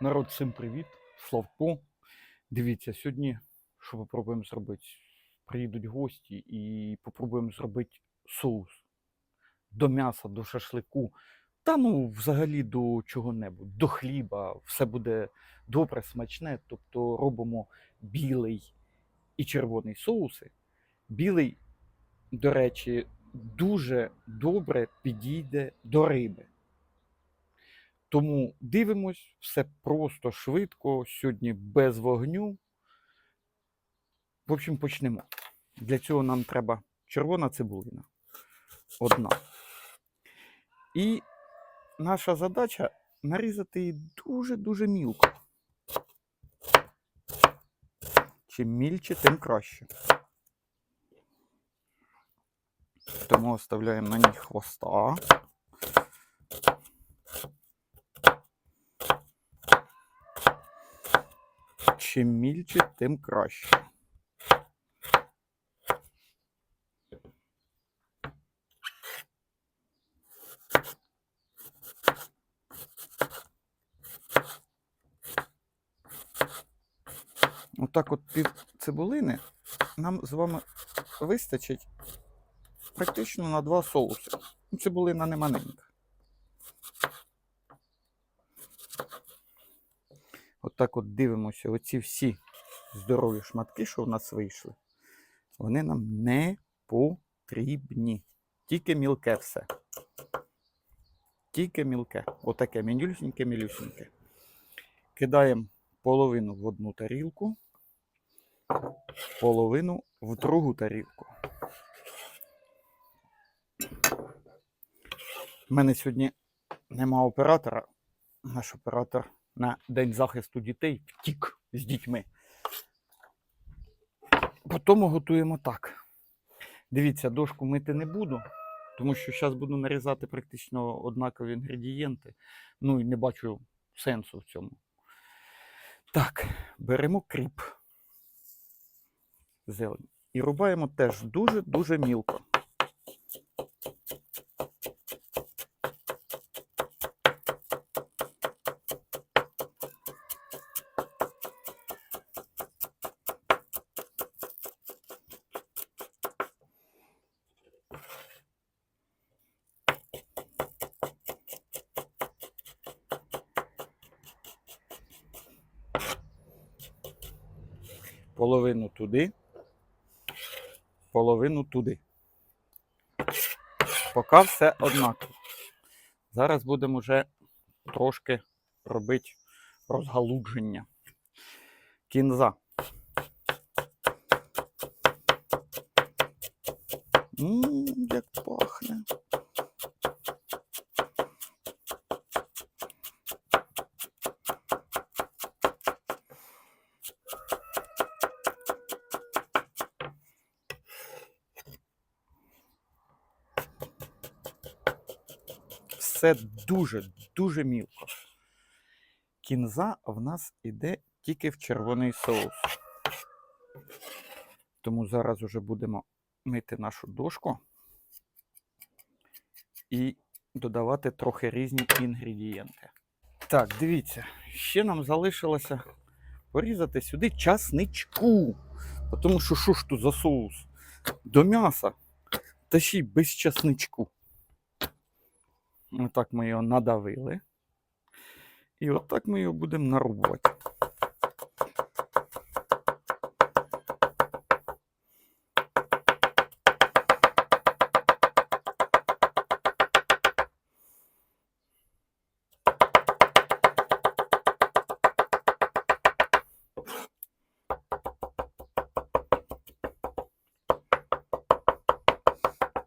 Народ, всім привіт! Славко. Дивіться, сьогодні що попробуємо зробити? Приїдуть гості і попробуємо зробити соус до м'яса, до шашлику. Та ну, взагалі до чого-небудь, до хліба. Все буде добре, смачне. Тобто робимо білий і червоний соуси. Білий, до речі, дуже добре підійде до риби. Тому дивимось, все просто швидко, сьогодні без вогню. В общем, почнемо. Для цього нам треба червона цибулина. Одна. І наша задача нарізати її дуже-дуже мілко. Чим мільче, тим краще. Тому оставляємо на ній хвоста. Чим мільче, тим краще. Отак от пів цибулини нам з вами вистачить практично на два соуси. Цибулина не маленька. Отак от дивимося, оці всі здорові шматки, що в нас вийшли, вони нам не потрібні. Тільки мілке все. Тільки мілке. Отаке менюсіньке, мілюсіньке. Кидаємо половину в одну тарілку, половину в другу тарілку. У мене сьогодні нема оператора. Наш оператор на День захисту дітей втік з дітьми. Потім готуємо так. Дивіться, дошку мити не буду, тому що зараз буду нарізати практично однакові інгредієнти. Ну і не бачу сенсу в цьому. Так, беремо кріп. Зелень. І рубаємо теж дуже-дуже мілко. Половину туди, половину туди. Поки все однаково. Зараз будемо вже трошки робити розгалудження. Кінза. Ммм, як пахне. Все дуже, дуже мілко. Кінза в нас іде тільки в червоний соус. Тому зараз уже будемо мити нашу дошку і додавати трохи різні інгредієнти. Так, дивіться, ще нам залишилося порізати сюди часничку. Тому що що ж тут за соус? До м'яса. Та ще й без часничку. Отак ми його надавили. І отак ми його будемо нарубувати.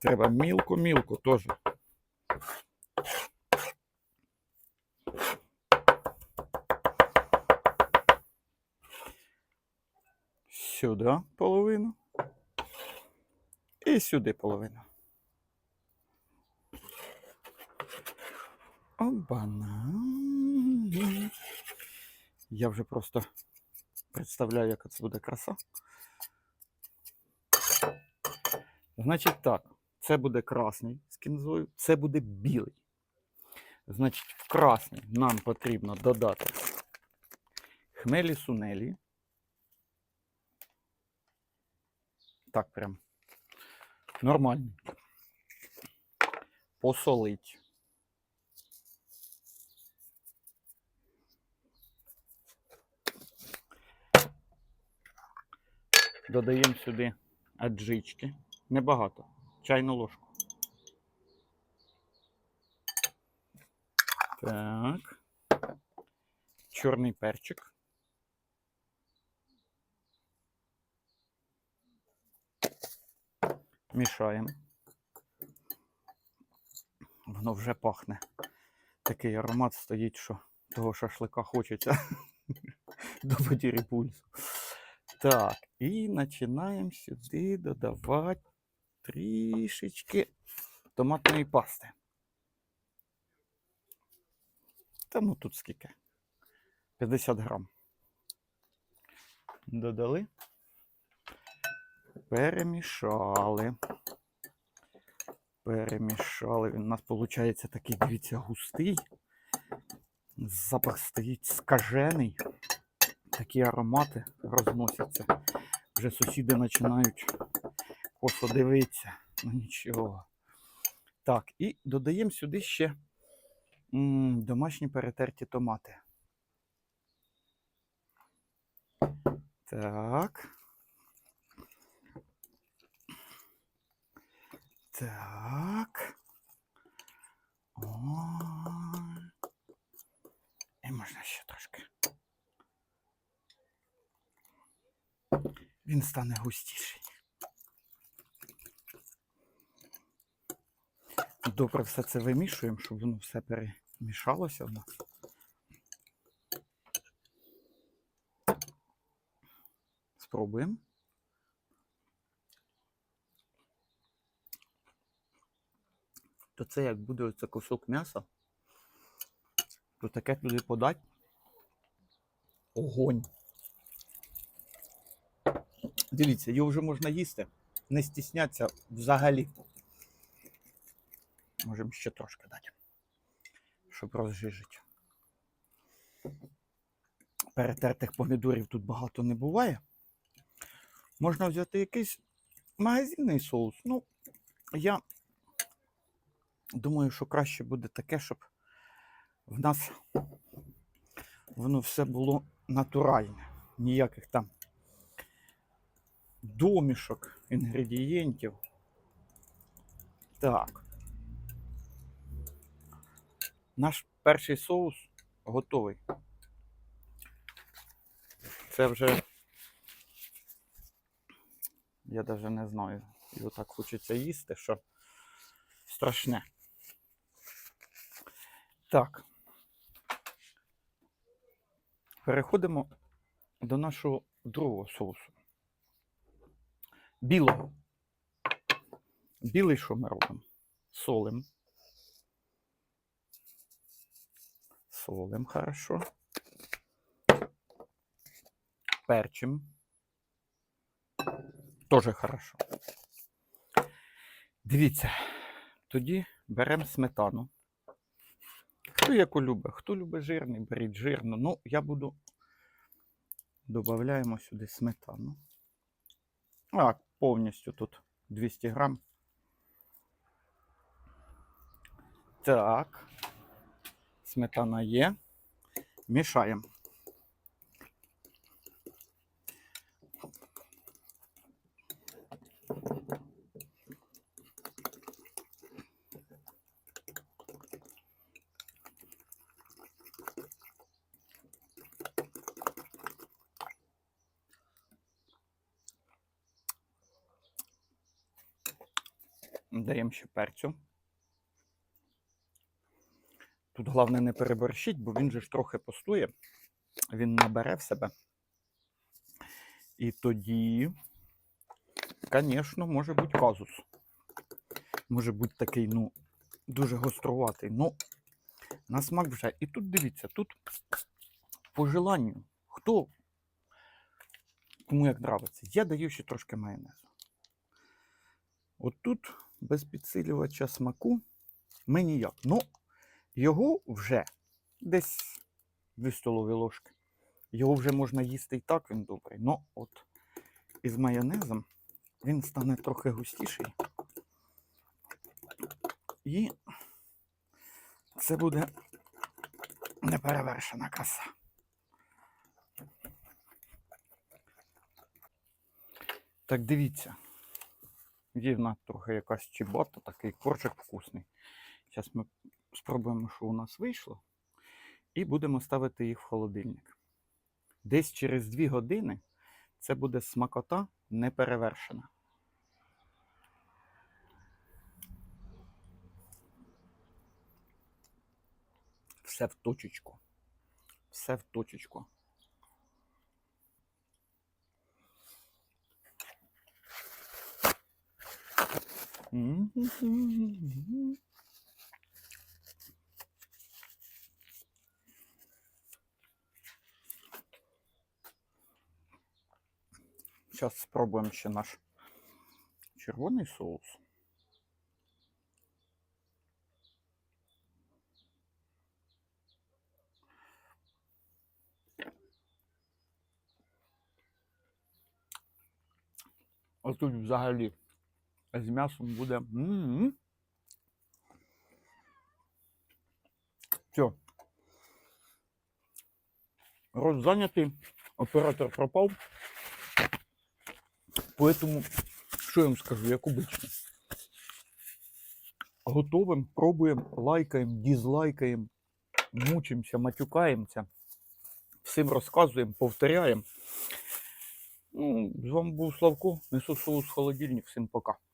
Треба мілко-мілко теж. Сюди половину. І сюди половину. Обана. Я вже просто представляю, яка це буде краса. Значить так, це буде красний з кінзою, це буде білий. Значить, в красний нам потрібно додати хмелі сунелі. Так прям. Нормально. Посолить. Додаємо сюди аджички. Небагато. Чайну ложку. Так. Чорний перчик. Мішаємо. Воно вже пахне. Такий аромат стоїть, що того шашлика хочеться до потірі пульсу. Так, і починаємо сюди додавати трішечки томатної пасти. Та ну тут скільки? 50 грам. Додали. Перемішали. Перемішали. Він у нас виходить такий, дивіться, густий. Запах стоїть скажений. Такі аромати розносяться. Вже сусіди починають косо дивитися. Ну нічого. Так, і додаємо сюди ще м, домашні перетерті томати. Так. Так. О. І можна ще трошки. Він стане густіший. Добре все це вимішуємо, щоб воно все перемішалося в нас. Спробуємо. То це як буде оце кусок м'яса, то таке туди подать. Огонь. Дивіться, його вже можна їсти. Не стісняться взагалі. Можемо ще трошки дати, щоб розжижити. Перетертих помідорів тут багато не буває. Можна взяти якийсь магазинний соус. Ну, я думаю, що краще буде таке, щоб в нас воно все було натуральне. Ніяких там домішок, інгредієнтів. Так. Наш перший соус готовий. Це вже. Я навіть не знаю. Його так хочеться їсти, що страшне. Так. Переходимо до нашого другого соусу. Білого. Білий що ми робимо? Солим. Солим хорошо. Перчим. Тоже хорошо. Дивіться, тоді беремо сметану. Хто яку любить? Хто любить жирний, беріть жирну. Ну, я буду. Додаємо сюди сметану. А, повністю тут 200 грам. Так. Сметана є. Мішаємо. Даємо ще перцю. Тут головне не переборщить, бо він же ж трохи постує, він набере в себе. І тоді, звісно, може бути казус. Може бути такий, ну, дуже гоструватий. Ну, на смак вже. І тут дивіться, тут по желанню, хто кому як нравиться, я даю ще трошки майонезу. От тут без підсилювача смаку ми ніяк. Ну, його вже десь 2 столові ложки. Його вже можна їсти і так, він добрий. Ну, от із майонезом він стане трохи густіший. І це буде неперевершена краса. Так дивіться. Є в нас трохи якась чебата, такий корчик вкусний. Зараз ми спробуємо, що у нас вийшло, і будемо ставити їх в холодильник. Десь через 2 години це буде смакота неперевершена. Все в точечку. Все в точечку. М. Зараз спробуємо ще наш червоний соус. А тут взагалі з м'ясом буде. м Все. Рот зайнятий, оператор пропав. Поэтому, що я вам скажу, як обично. Готовим, пробуємо, лайкаємо, дізлайкаємо, мучимося, матюкаємося. Всім розказуємо, повторяємо. Ну, з вами був Славко, несу соус холодильник. Всім пока.